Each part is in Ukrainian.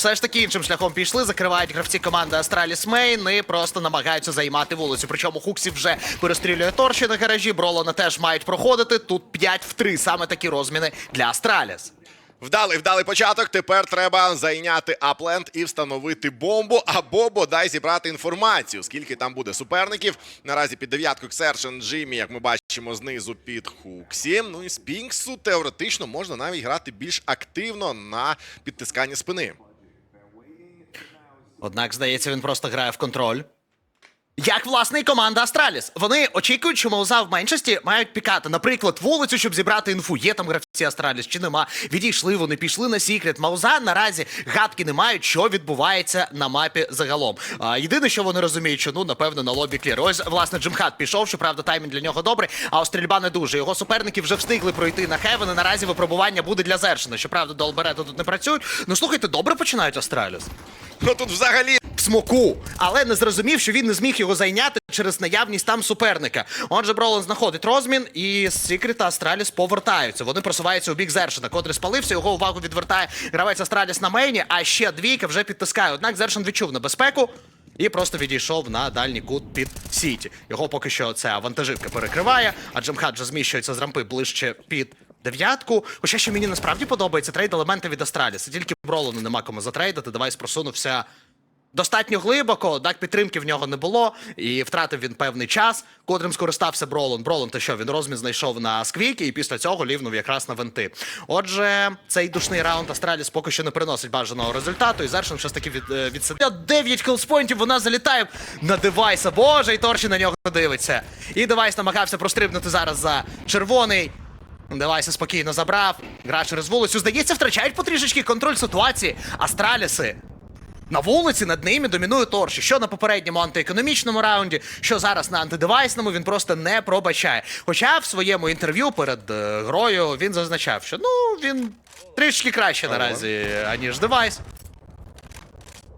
все ж таки іншим шляхом пішли, закривають гравці команди Астраліс Мейн і просто намагаються займати вулицю. Причому Хуксі вже перестрілює торші на гаражі, Бролона теж мають проходити. Тут 5 в 3, саме такі розміни для Астраліс. Вдалий, вдалий початок. Тепер треба зайняти апленд і встановити бомбу або бодай зібрати інформацію. Скільки там буде суперників. Наразі під дев'ятку Ксершен Джиммі, як ми бачимо, знизу під Хуксі. Ну і з Пінксу теоретично можна навіть грати більш активно на підтисканні спини. Однак, здається, він просто грає в контроль. Як власне і команда Астраліс. Вони очікують, що Мауза в меншості мають пікати, наприклад, вулицю, щоб зібрати інфу. Є там гравці Астраліс чи нема. Відійшли вони, пішли на секрет. Мауза наразі гадки не мають, що відбувається на мапі загалом. А, єдине, що вони розуміють, що ну напевно на лобі клір. Ось власне Джимхат пішов, щоправда, таймінг для нього добрий, а стрільба не дуже. Його суперники вже встигли пройти на Хевен. Наразі випробування буде для Зершина. Щоправда, до Алберета тут не працюють. Ну слухайте, добре починають Астраліс Ну тут взагалі смоку, але не зрозумів, що він не зміг його зайняти через наявність там суперника. Отже, Бролан знаходить розмін, і Сікрет та Астраліс повертаються. Вони просуваються у бік Зершина, котрий спалився. Його увагу відвертає гравець Астраліс на мейні, а ще двійка вже підтискає. Однак Зершин відчув небезпеку. І просто відійшов на дальній кут під Сіті. Його поки що ця вантажівка перекриває, а Джамхат вже зміщується з рампи ближче під дев'ятку. Хоча що мені насправді подобається трейд елементи від Астраліса. Тільки Бролану нема кому затрейдити. Девайс просунувся достатньо глибоко, однак підтримки в нього не було, і втратив він певний час, котрим скористався Бролон. Бролон, то що він розмін знайшов на сквіки, і після цього лівнув якраз на венти. Отже, цей душний раунд Астраліс поки що не приносить бажаного результату, і Зершин щось таки від, е, відсидить. 9 хелспойнтів, вона залітає на девайса. Боже, і Торші на нього дивиться. І девайс намагався прострибнути зараз за червоний. Девайса спокійно забрав. Гра через вулицю. Здається, втрачають потрішечки контроль ситуації. Астраліси на вулиці над ними домінує Торші. Що на попередньому антиекономічному раунді, що зараз на антидевайсному, він просто не пробачає. Хоча в своєму інтерв'ю перед е, грою він зазначав, що ну він трішки краще наразі, аніж девайс.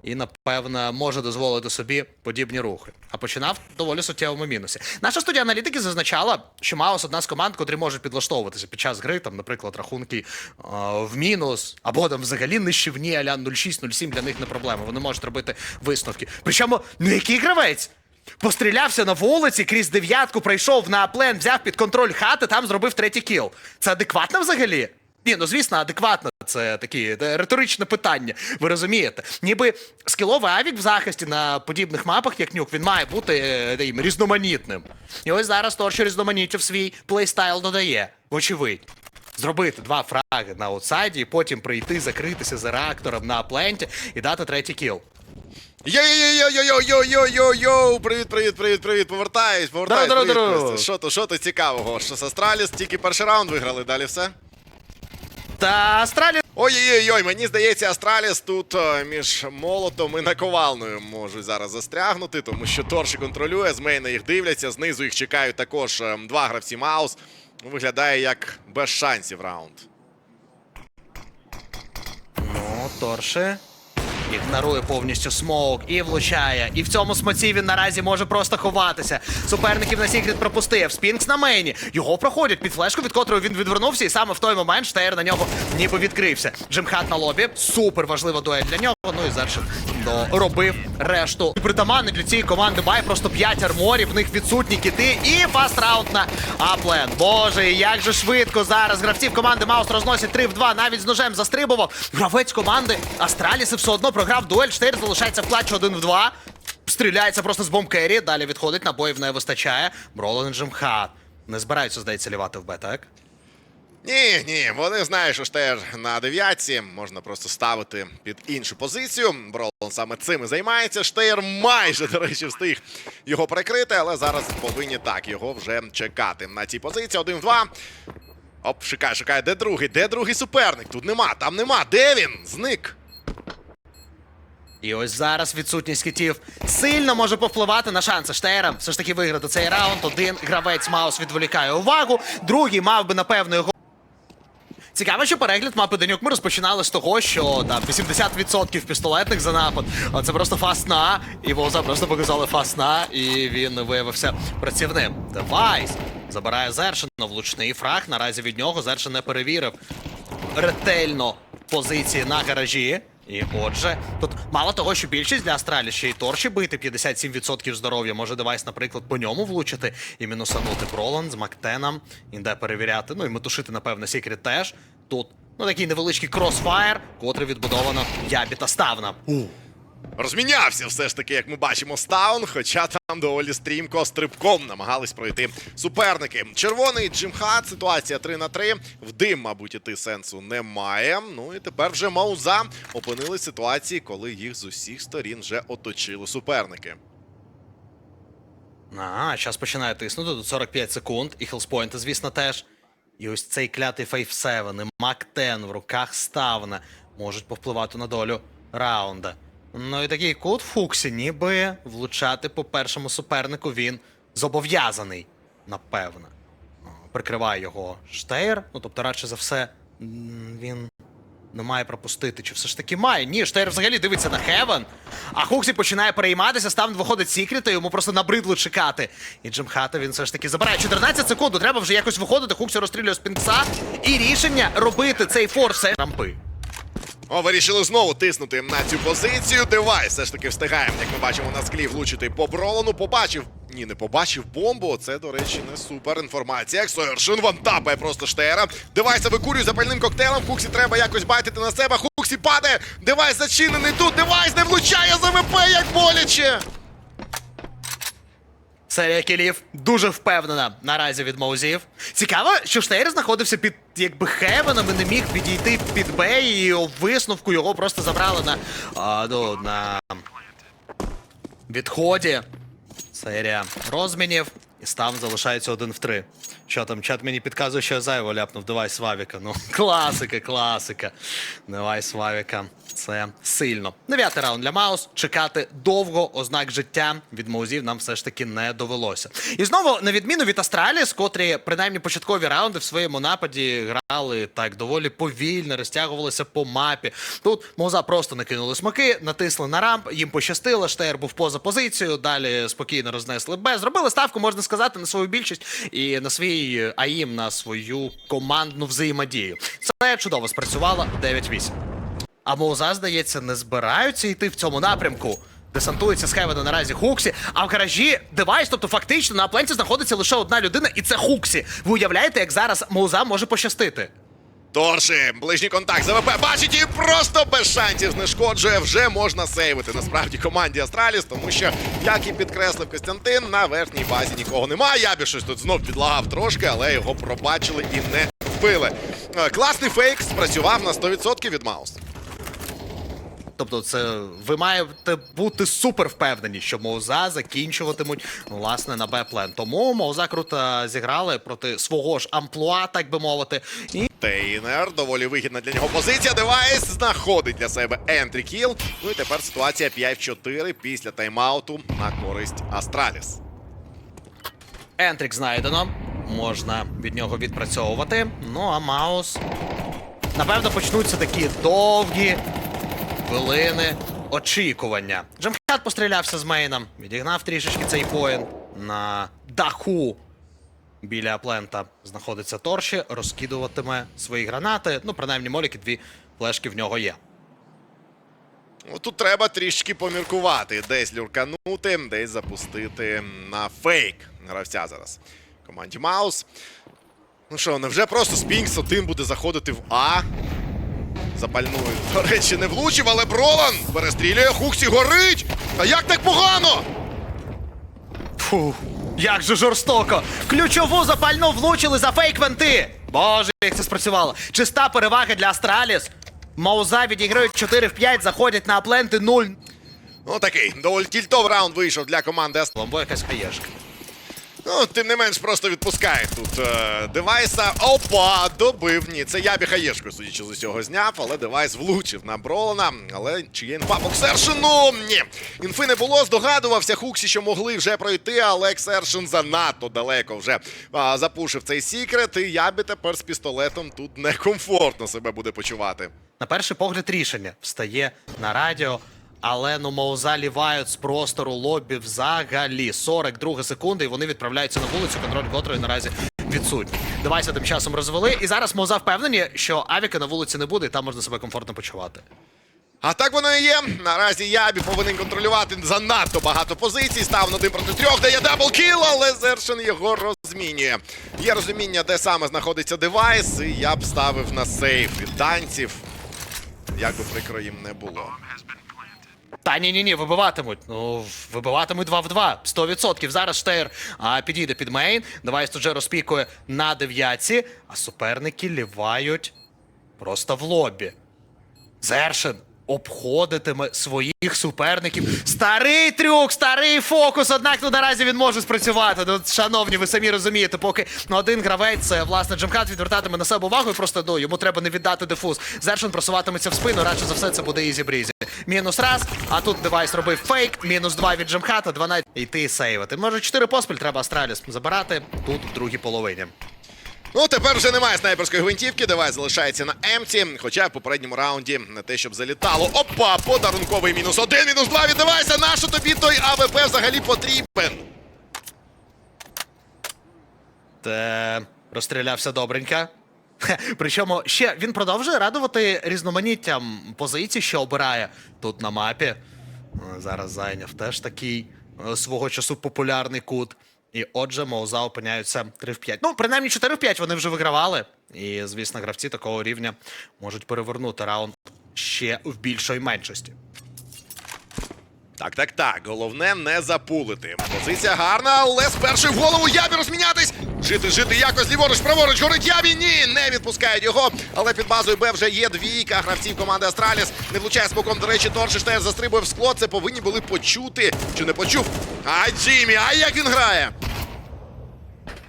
І, напевно, може дозволити собі подібні рухи. А починав в доволі суттєвому мінусі. Наша студія аналітики зазначала, що Маус одна з команд, котрі можуть підлаштовуватися під час гри, там, наприклад, рахунки е, в мінус, або там взагалі нищівні, аля 0,6-0,7 для них не проблема. Вони можуть робити висновки. Причому, ну який гравець? Пострілявся на вулиці, крізь дев'ятку прийшов на плен, взяв під контроль хати, там зробив третій кіл. Це адекватно взагалі? Ні, ну звісно, адекватно. Це такі е, риторичне питання. Ви розумієте? Ніби скіловий авік в захисті на подібних мапах, як нюк, він має бути е, різноманітним. І ось зараз Торчер різноманіття в свій плейстайл додає. Вочевидь. Зробити два фраги на аутсайді, і потім прийти, закритися за реактором на апленті і дати третій кіл. Йо-йо-йо-йо-йо-йо-йо-йо! Привіт, привіт, привіт, привіт. Повертаюсь, повертаюсь. Привіт. Костя. Що то, що то цікавого? Що з Астраліс тільки перший раунд виграли, далі все? Та Астралі Ой-ой-ой, мені здається, Астраліс тут е, між молотом і наковалною можуть зараз застрягнути, тому що Торші контролює, з мейна їх дивляться, знизу їх чекають також е, два гравці Маус. Виглядає як без шансів раунд. Ну, Торше. Ігнорує повністю смоук і влучає. І в цьому смоці він наразі може просто ховатися. Суперників на Сікрет пропустив. Спінкс на мейні. Його проходять під флешку, від котрої він відвернувся, і саме в той момент Штейр на нього ніби відкрився. Джимхат на лобі. Супер важлива дуель для нього. Ну і Зершин доробив решту. Притаманний для цієї команди має просто 5 арморів, в них відсутні кіти і фаст раунд на аплен. Боже, як же швидко зараз гравців команди Маус розносять 3 в 2, навіть з ножем застрибував. Гравець команди Астраліси все одно програв дуель. Штейр залишається в клатчі 1 в 2. Стріляється просто з бомбкері, далі відходить, набоїв не вистачає. Бролан Джимхат. Не збираються, здається, лівати в Б, так? Ні, ні, вони знають, що Штейр на дев'ятці. Можна просто ставити під іншу позицію. Бролон саме цим і займається. Штейр майже, до речі, встиг його прикрити, але зараз повинні так його вже чекати. На цій позиції один в два. Оп, шукає, шукає, де другий? Де другий суперник? Тут нема, там нема. Де він? Зник. І ось зараз відсутність хітів сильно може повпливати на шанси Штейра. Все ж таки виграти цей раунд. Один гравець Маус відволікає увагу, другий мав би напевно його. Цікаво, що перегляд мапи Денюк ми розпочинали з того, що там 80% пістолетних за напад. А це просто фасна. І Воза просто показали фасна, і він виявився працівним. Девайс забирає Зершина, влучний фраг. Наразі від нього Зершин не перевірив ретельно позиції на гаражі. І отже, тут мало того, що більшість для Астралі ще й торчі бити 57% здоров'я. Може девайс, наприклад, по ньому влучити і мінусанути Бролан з Мактеном, інде перевіряти. Ну і метушити, напевно, Сікрет теж. Тут ну такий невеличкий кросфаєр, котрий відбудовано ябіта Ставна. Розмінявся все ж таки, як ми бачимо, Стаун, хоча там доволі стрімко стрибком намагались пройти суперники. Червоний Джимхат, ситуація 3 на 3. В дим, мабуть, іти сенсу немає. Ну і тепер вже Мауза опинились в ситуації, коли їх з усіх сторін вже оточили суперники. А, зараз починає тиснути, тут 45 секунд, і хелспойнти, звісно, теж. І ось цей клятий Фейв 7 і Мак 10 в руках ставна можуть повпливати на долю раунда. Ну і такий кут Фуксі, ніби влучати по першому супернику він зобов'язаний, напевно. Прикриває його Штейр, ну тобто, радше за все, він не має пропустити, чи все ж таки має? Ні, Штейр взагалі дивиться на Хевен, а Хуксі починає перейматися, став виходить Сікріта, йому просто набридло чекати. І Джимхата він все ж таки забирає 14 секунд, треба вже якось виходити. Хуксі розстрілює з пінкса. І рішення робити цей форс рампи. О, вирішили знову тиснути на цю позицію. Девайс все ж таки встигає, як ми бачимо на склі, влучити по Бролану. Побачив. Ні, не побачив бомбу. Це, до речі, не супер інформація. Ексоершин вантапає просто штера. Девайса викурює запальним коктейлем. Хуксі треба якось байтити на себе. Хуксі падає. Девайс зачинений тут. Девайс не влучає за ВП, як боляче. Серія кілів дуже впевнена наразі від Маузів. Цікаво, що Штейр знаходився під якби Хевена і не міг підійти під Б, і висновку його просто забрали на, а, ну, на відході. Серія розмінів. І став залишається один в три. Що там, чат мені підказує, що я зайво ляпнув девайс Вавіка. Ну, класика, класика. Девайс Вавіка. Це сильно. Дев'ятий раунд для Маус. Чекати довго ознак життя від Маузів нам все ж таки не довелося. І знову, на відміну від Астраліс, котрі принаймні початкові раунди в своєму нападі грали так доволі повільно, розтягувалися по мапі. Тут Мауза просто накинули смаки, натисли на рамп, їм пощастило, Штейр був поза позицією, далі спокійно рознесли Б. Зробили ставку, можна сказати, на свою більшість і на свій АІМ, на свою командну взаємодію. Це чудово спрацювало 9-8. А Моуза, здається, не збираються йти в цьому напрямку. Десантується з Хевена наразі Хуксі, а в гаражі девайс, тобто фактично на пленці знаходиться лише одна людина, і це Хуксі. Ви уявляєте, як зараз Моуза може пощастити? Торши, ближній контакт за ВП. Бачить і просто без шансів знешкоджує. Вже можна сейвити насправді команді Астраліс, тому що, як і підкреслив Костянтин, на верхній базі нікого немає. Я би щось тут знов підлагав трошки, але його пробачили і не вбили. Е, Класний фейк спрацював на 100% від Маус. Тобто, це ви маєте бути супер впевнені, що Моуза закінчуватимуть власне на Б-плен. Тому Моуза круто зіграли проти свого ж амплуа, так би мовити. І Тейнер, доволі вигідна для нього позиція. Девайс знаходить для себе ентрі кіл. Ну і тепер ситуація 5-4 після тайм-ауту на користь Астраліс. Ентрік знайдено. Можна від нього відпрацьовувати. Ну а Маус. Напевно, почнуться такі довгі хвилини очікування. Джамхат пострілявся з мейном, відігнав трішечки цей поінт на даху. Біля плента знаходиться Торші, розкидуватиме свої гранати. Ну, принаймні, моліки дві флешки в нього є. Ну, Тут треба трішки поміркувати, десь люрканути, десь запустити на фейк гравця зараз. Команді Маус. Ну що, невже просто Спінкс один буде заходити в А? Запальнує. До речі, не влучив, але Бролан перестрілює, Хуксі горить! А як так погано? Фу, як же жорстоко! Ключову запальну влучили за фейк венти! Боже, як це спрацювало! Чиста перевага для Астраліс. Мауза відіграють 4 в 5, заходять на апленти 0. Ну такий, доволі тільтов раунд вийшов для команди Ас- Ламбо якась хаєшка. Ну, тим не менш, просто відпускає тут е, девайса. Опа, добив. Ні, це я біхаєшку, судячи з усього, зняв, але девайс влучив на Бролана. Але чи є інфа по Ксершину? Ні. Інфи не було, здогадувався Хуксі, що могли вже пройти, але Ксершин занадто далеко вже а, запушив цей секрет. І я би тепер з пістолетом тут некомфортно себе буде почувати. На перший погляд рішення встає на радіо, але ну Мауза лівають з простору лобі взагалі 42 секунди, і вони відправляються на вулицю, контроль котрої наразі відсутній. Девайси тим часом розвели, і зараз Мауза впевнені, що авіка на вулиці не буде, і там можна себе комфортно почувати. А так воно і є. Наразі Ябі повинен контролювати занадто багато позицій. Став на один проти трьох, дає даблкіл, але Зершин його розмінює. Є розуміння, де саме знаходиться девайс, і я б ставив на сейф від танців. Як би прикро їм не було. Та ні, ні, ні, вибиватимуть. Ну, вибиватимуть 2 в 2. 100%. Зараз Штейр а, підійде під мейн. Девайс тут же розпікує на дев'ятці, а суперники лівають просто в лобі. Зершин обходитиме своїх суперників. Старий трюк, старий фокус. Однак ну наразі він може спрацювати. Ну, шановні, ви самі розумієте, поки ну, один гравець, це, власне, Джемкат відвертатиме на себе увагу і просто ну, йому треба не віддати дефуз. Зершин просуватиметься в спину, радше за все це буде ізі брізі. Мінус раз, а тут девайс робив фейк, мінус два від Джемката, 12 йти сейвити. Може, 4 поспіль треба Астраліс забирати тут в другій половині. Ну, тепер вже немає снайперської гвинтівки, девайс залишається на емці. Хоча в попередньому раунді не те, щоб залітало. Опа, подарунковий мінус один, мінус два від девайса. Нащо тобі той АВП взагалі потрібен? Те розстрілявся добренько. Причому ще він продовжує радувати різноманіттям позицій, що обирає тут на мапі. Зараз зайняв теж такий е, свого часу популярний кут. І отже, Моуза опиняються 3 в 5. Ну, принаймні 4 в 5 вони вже вигравали. І, звісно, гравці такого рівня можуть перевернути раунд ще в більшої меншості. Так, так, так. Головне не запулити. Позиція гарна, але спершу в голову Ябі розмінятись. Жити, жити якось ліворуч, праворуч, горить Ябі. Ні, не відпускають його. Але під базою Б вже є двійка гравців команди Астраліс. Не влучає смоком. До речі, Торшиш теж застрибує в скло. Це повинні були почути. Чи не почув? А Джиммі, а як він грає?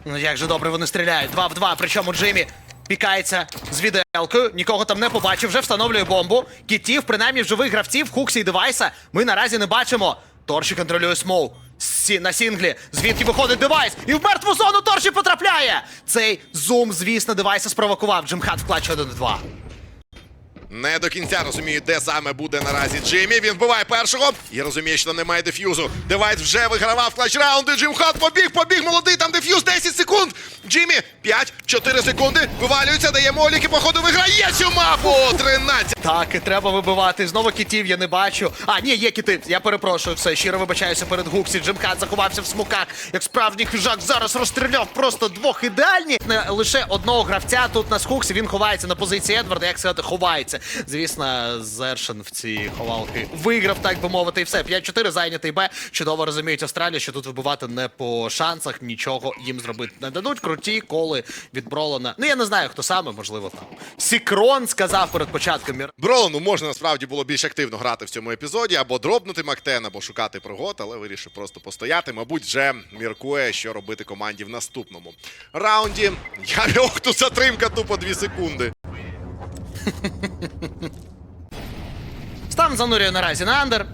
Ну як же добре вони стріляють. Два в два. Причому Джиммі пікається з віделкою, нікого там не побачив, вже встановлює бомбу. Кітів, принаймні в живих гравців, Хуксі і девайса. Ми наразі не бачимо. Торші контролює смоу. Сі на сінглі, звідки виходить девайс, і в мертву зону Торші потрапляє. Цей зум, звісно, девайса спровокував. Джимхат вклачує 1-2. Не до кінця розумію, де саме буде наразі Джиммі. Він вбиває першого і розуміє, що там немає деф'юзу. Девайс вже вигравав клач раунди. Джим Хат побіг, побіг, молодий, там деф'юз 10 секунд. Джиммі 5-4 секунди. Вивалюється, дає молік походу виграє цю мапу. 13. Так, і треба вибивати. Знову кітів я не бачу. А, ні, є кіти. Я перепрошую все. Щиро вибачаюся перед Гуксі. Джимхат заховався в смуках, як справжній хижак. Зараз розстріляв просто двох ідеальні. Не лише одного гравця тут на Хуксі. Він ховається на позиції Едварда. Як сказати, ховається. Звісно, Зершин в ці ховалки виграв, так би мовити, і все. 5-4 зайнятий Б. Чудово розуміють Австралія, що тут вибивати не по шансах, нічого їм зробити не дадуть. Круті коли від Бролана. Ну я не знаю, хто саме, можливо, там. Сікрон сказав перед початком мір. Бролану можна насправді було більш активно грати в цьому епізоді, або дробнути Мактен, або шукати пригод, але вирішив просто постояти. Мабуть, вже міркує, що робити команді в наступному раунді. Я ох, тут затримка тупо 2 секунди. Стан занурює наразі на андер.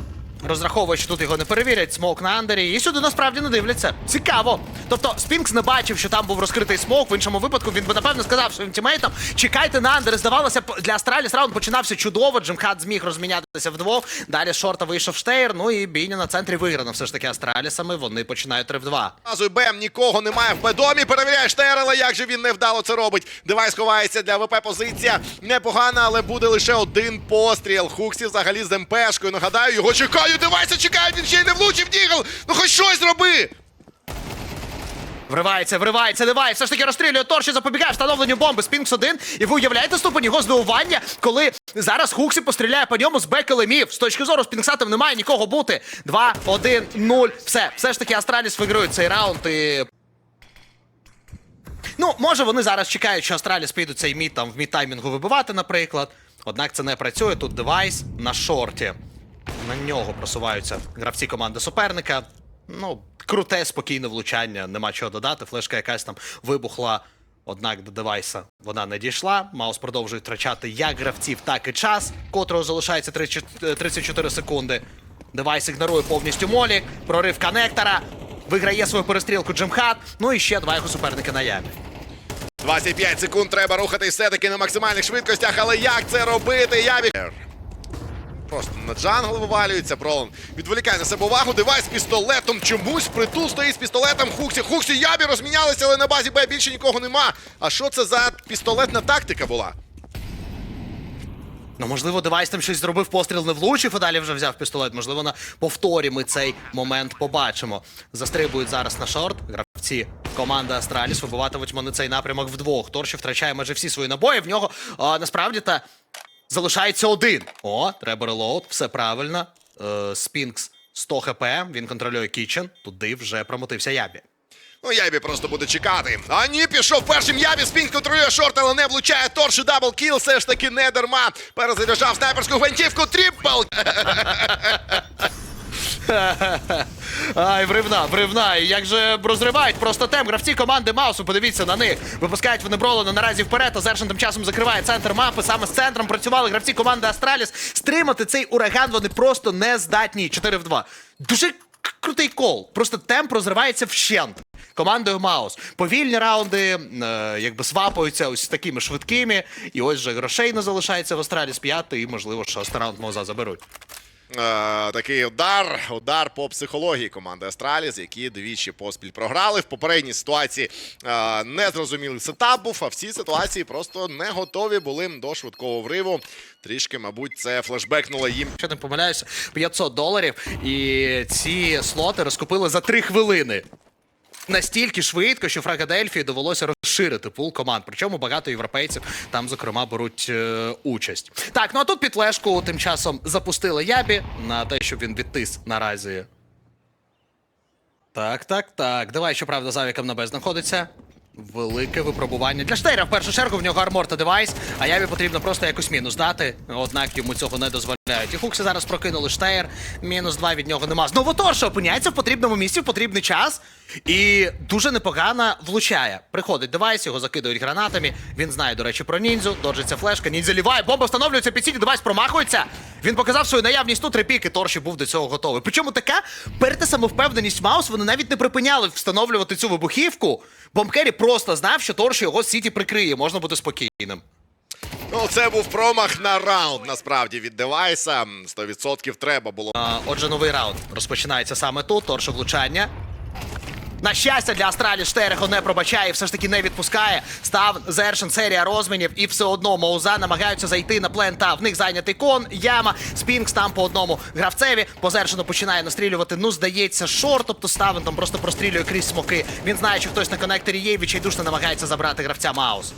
Розраховує, що тут його не перевірять, смок на андері, і сюди насправді не дивляться. Цікаво. Тобто Спінкс не бачив, що там був розкритий смок. В іншому випадку він би напевно сказав своїм тімейтам, чекайте на андер. Здавалося, для Астраліс раунд починався чудово. Джимхат зміг розмінятися вдвох. Далі шорта вийшов Штейр. Ну і бійня на центрі виграно. Все ж таки Астралісами. Вони починають 3 в 2. Базою Бем нікого немає в Б-домі. Перевіряє Штейр, але як же він невдало це робить. Девайс ховається для ВП позиція. Непогана, але буде лише один постріл. Хуксі взагалі з МПшкою. Нагадаю, його чекають. Девайса чекають, він ще й не влучив Дігл. Ну хоч щось зроби. Вривається, вривається, девайс. Все ж таки розстрілює Торші, запобігає встановленню бомби. Спінкс 1. І ви уявляєте ступень його здивування, коли зараз Хуксі постріляє по ньому з бекелемів. З точки зору Спінкса там немає нікого бути. 2, 1, 0. Все. Все ж таки Астраліс виграють цей раунд і. Ну, може, вони зараз чекають, що Астраліс підуть цей мід там в мід таймінгу вибивати, наприклад. Однак це не працює. Тут девайс на шорті. На нього просуваються гравці команди суперника. Ну, круте, спокійне влучання, нема чого додати. Флешка якась там вибухла. Однак до девайса вона не дійшла. Маус продовжує втрачати як гравців, так і час, котрого залишається 34 34 секунди. Девайс ігнорує повністю молік, прорив коннектора, виграє свою перестрілку Джимхат. Ну і ще два його суперники на ямі. 25 секунд треба рухатись все-таки на максимальних швидкостях, але як це робити? Я. Просто на джангл вивалюється Бролан. Відволікає на себе увагу. Девайс з пістолетом. Чомусь притул стоїть з пістолетом. Хуксі. Хуксі Ябі розмінялися, але на базі Б більше нікого нема. А що це за пістолетна тактика була? Ну, можливо, девайс там щось зробив, постріл не влучив, а далі вже взяв пістолет. Можливо, на повторі ми цей момент побачимо. Застрибують зараз на шорт. Гравці команди Астраліс вибиватимуть вони цей напрямок вдвох. Торші втрачає майже всі свої набої. В нього а, насправді та залишається один. О, треба релоуд, все правильно. Е, Спінкс 100 хп, він контролює кічен. Туди вже промотився Ябі. Ну, Ябі просто буде чекати. А ні, пішов першим Ябі, спінг контролює шорт, але не влучає торші дабл кіл, все ж таки не дарма. Перезаряджав снайперську гвинтівку, тріпл. Ай, вривна, вривна. Як же розривають просто тем. Гравці команди Маусу, подивіться на них. Випускають вони Бролена наразі вперед, а Зершин тим часом закриває центр мапи. Саме з центром працювали гравці команди Астраліс. Стримати цей ураган вони просто не здатні. 4 в 2. Дуже крутий кол. Просто темп розривається вщент. Командою Маус. Повільні раунди, е, якби свапаються ось такими швидкими. І ось же грошей не залишається в Астраліс 5, і можливо, шостий раунд Моза заберуть. Е, такий удар, удар по психології команди Астраліс, які двічі поспіль програли. В попередній ситуації е, не зрозумілий сетап був, а в цій ситуації просто не готові були до швидкого вриву. Трішки, мабуть, це флешбекнуло їм Якщо не помиляюся, 500 доларів. І ці слоти розкупили за 3 хвилини. Настільки швидко, що Фрагадельфії довелося розширити пул команд. Причому багато європейців там, зокрема, беруть е, участь. Так, ну а тут підлежку тим часом запустили Ябі на те, щоб він відтис наразі. Так, так, так. Давай, щоправда, за Авіком на Б знаходиться. Велике випробування для Штейра. В першу чергу в нього армор та девайс, а Яві потрібно просто якось мінус дати. Однак йому цього не дозволяють. І Хукси зараз прокинули Штейр. Мінус два від нього нема. Знову Торша опиняється в потрібному місці в потрібний час. І дуже непогано влучає. Приходить девайс, його закидують гранатами. Він знає, до речі, про ніндзю. Доджиться флешка, ніндзя ліває, бомба встановлюється під сіль, девайс промахується. Він показав свою наявність тут три піки. Торші був до цього готовий. Причому така перта самовпевненість Маус, вони навіть не припиняли встановлювати цю вибухівку. Бомкері просто знав, що Торш його Сіті прикриє, можна бути спокійним. Ну, це був промах на раунд, насправді, від девайса. 100% треба було. А, отже, новий раунд розпочинається саме тут. Торше влучання. На щастя, для Астралі Штерехо не пробачає, і все ж таки не відпускає. Став Зершин, серія розмінів, і все одно Моуза намагаються зайти на плен та в них зайнятий кон, яма, Спінкс там по одному гравцеві. По Зершину починає настрілювати. Ну, здається, шорт, тобто Ставен там просто прострілює крізь смоки. Він знає, що хтось на коннекторі є, відчайдушно намагається забрати гравця Маус.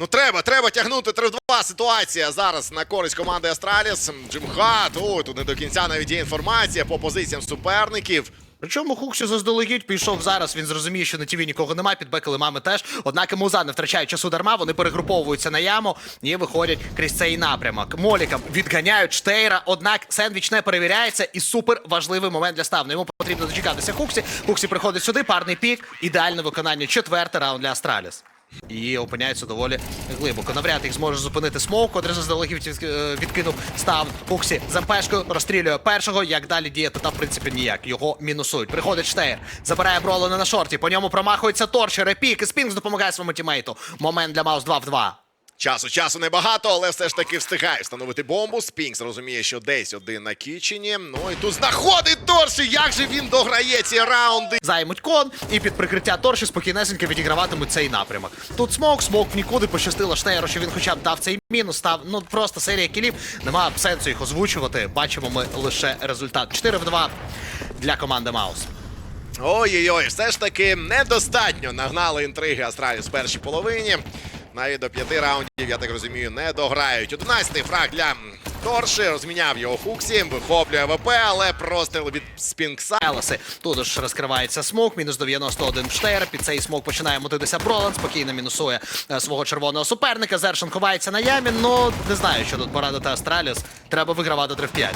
Ну треба, треба тягнути 3-2 ситуація зараз на користь команди Астраліс. Джимхат, ой, тут не до кінця навіть є інформація по позиціям суперників. Причому Хуксі заздалегідь пішов зараз. Він зрозуміє, що на тіві нікого немає, підбекали мами теж. Однак і Муза не втрачає часу дарма. Вони перегруповуються на яму і виходять крізь цей напрямок. Моліка відганяють Штейра, однак сендвіч не перевіряється. І супер важливий момент для ставни. Йому потрібно дочекатися Хуксі. Хуксі приходить сюди, парний пік. Ідеальне виконання. Четвертий раунд для Астраліс. І опиняється доволі глибоко. Навряд їх зможе зупинити смоук, котрий заздалегідь е, відкинув став Фуксі з МПшкою, розстрілює першого. Як далі діяти, та в принципі ніяк. Його мінусують. Приходить Штейр, забирає Бролена на шорті. По ньому промахується Торчер, репік і Спінкс допомагає своєму тімейту. Момент для Маус 2 в 2. Часу часу небагато, але все ж таки встигає встановити бомбу. Спінкс розуміє, що десь один на кічені. Ну і тут знаходить Торші. Як же він дограє ці раунди? Займуть кон, і під прикриття Торші спокійнесенько відіграватимуть цей напрямок. Тут смок, смок нікуди пощастило Штейру, що він хоча б дав цей мінус, став. Ну просто серія кілів. Нема сенсу їх озвучувати. Бачимо ми лише результат. 4 в 2 для команди Маус. Ой-ой-ой, все ж таки недостатньо нагнали інтриги Астраліс в першій половині. Навіть до п'яти раундів, я так розумію, не дограють. Одинадцятий фраг для Торші. Розміняв його Фуксі, вихоплює ВП, але простріл від Спінкса. Елеси. Тут ж розкривається смок, мінус 91 в Штейр. Під цей смок починає мотитися Броланд, спокійно мінусує е, свого червоного суперника. Зершин ховається на ямі. Ну не знаю, що тут порадити Астраліс. Треба вигравати 3 в 5.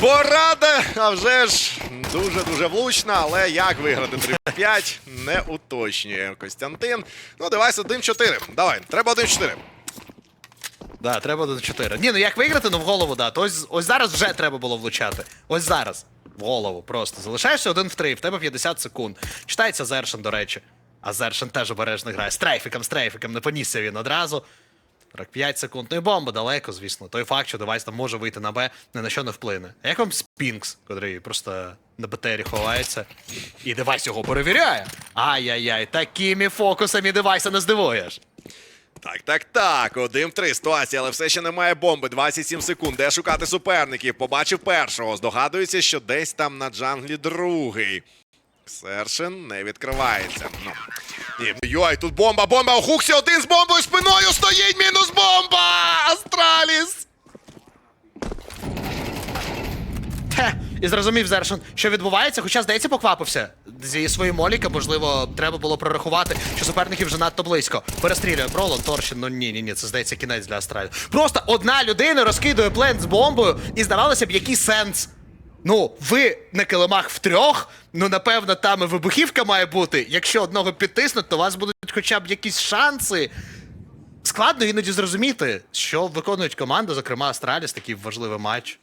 Порада, а вже ж дуже-дуже влучна, але як виграти 3-5, не уточнює Костянтин. Ну, девайс 1-4. Давай, треба 1-4. Да, треба до 4. Ні, ну як виграти, ну в голову, да. То ось, ось зараз вже треба було влучати. Ось зараз. В голову просто. Залишаєшся один в три, в тебе 50 секунд. Читається Зершин, до речі. А Зершин теж обережно грає. З трейфіком, з трейфіком, не понісся він одразу. 45 секунд. Ну і бомба далеко, звісно. Той факт, що девайс там може вийти на Б, ні на що не вплине. А як вам Спінкс, котрий просто на БТРі ховається, і девайс його перевіряє. Ай-яй-яй, такими фокусами девайса не здивуєш. Так, так, так. Один в три ситуація, але все ще немає бомби. 27 секунд. Де шукати суперників? Побачив першого. Здогадується, що десь там на джанглі другий. Сершин не відкривається. Ну. Ні. Йой, тут бомба, бомба. У Хуксі один з бомбою спиною стоїть. Мінус бомба! Астраліс! Хе, і зрозумів Зершин, що відбувається, хоча, здається, поквапився. Зі своїм моліка, можливо, треба було прорахувати, що суперників вже надто близько. Перестрілює Бролон, Торшін, ну ні, ні, ні, це здається кінець для Астралі. Просто одна людина розкидує плент з бомбою, і здавалося б, який сенс. Ну, ви на килимах втрьох, ну напевно, там і вибухівка має бути. Якщо одного підтиснуть, то у вас будуть хоча б якісь шанси. Складно іноді зрозуміти, що виконують команди, зокрема Астраліс, такий важливий матч.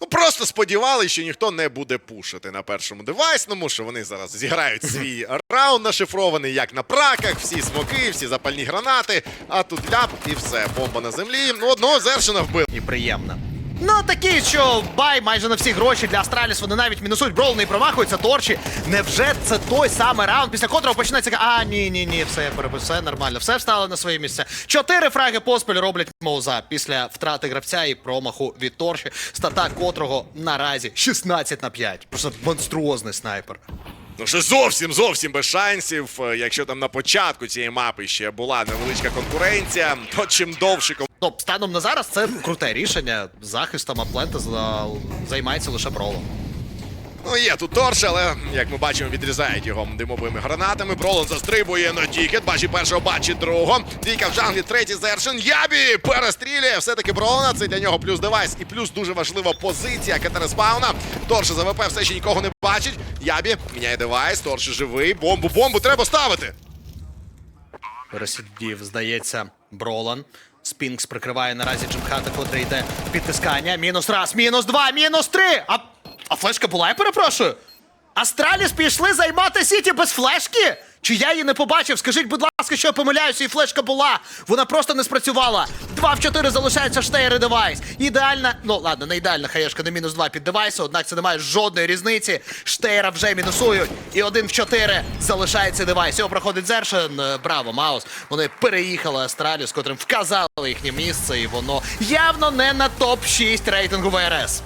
Ну просто сподівалися, що ніхто не буде пушити на першому девайсному, що вони зараз зіграють свій раунд нашифрований, як на праках, всі смоки, всі запальні гранати, а тут ляп і все, бомба на землі. Ну, одного зершина вбив. і приємно. Ну такі, що бай майже на всі гроші для Астраліс вони навіть мінусують Брол не промахуються торчі. Невже це той самий раунд, після котрого починається. А, ні, ні, ні, все я перепис, все нормально, все встало на свої місця. Чотири фраги поспіль роблять Моуза після втрати гравця і промаху від торчі, стата котрого наразі 16 на 5. Просто монструозний снайпер. Ну що зовсім зовсім без шансів. Е, Якщо там на початку цієї мапи ще була невеличка конкуренція, то чим довше Ну, станом на зараз це круте рішення. Захистом Аплента за... займається лише Бролом. Ну, є тут торш, але як ми бачимо, відрізають його димовими гранатами. Бролон застрибує на тікет. Бачить першого, бачить другого. Двійка в джанглі, третій зершин. Ябі перестрілює. Все-таки Бролона. Це для нього плюс девайс. І плюс дуже важлива позиція Катереспауна. Торш за ВП все ще нікого не бачить. Ябі міняє девайс. Торш живий. Бомбу, бомбу треба ставити. Пересидів, здається, Бролан. Спінкс прикриває наразі Джимхата, котрий йде в підтискання. Мінус раз, мінус два, мінус три. А, а флешка була, я перепрошую. Астраліс пішли займати Сіті без флешки? Чи я її не побачив? Скажіть, будь ласка, що я помиляюся, і флешка була. Вона просто не спрацювала. Два в чотири залишається штейр девайс. Ідеальна, ну ладно, не ідеальна хаєшка, не мінус два під девайсу, однак це не має жодної різниці. Штейра вже мінусують. І один в чотири залишається девайс. Його проходить Зершин. Е, Браво, Маус. Вони переїхали Астралію, з котрим вказали їхнє місце, і воно явно не на топ-6 рейтингу ВРС.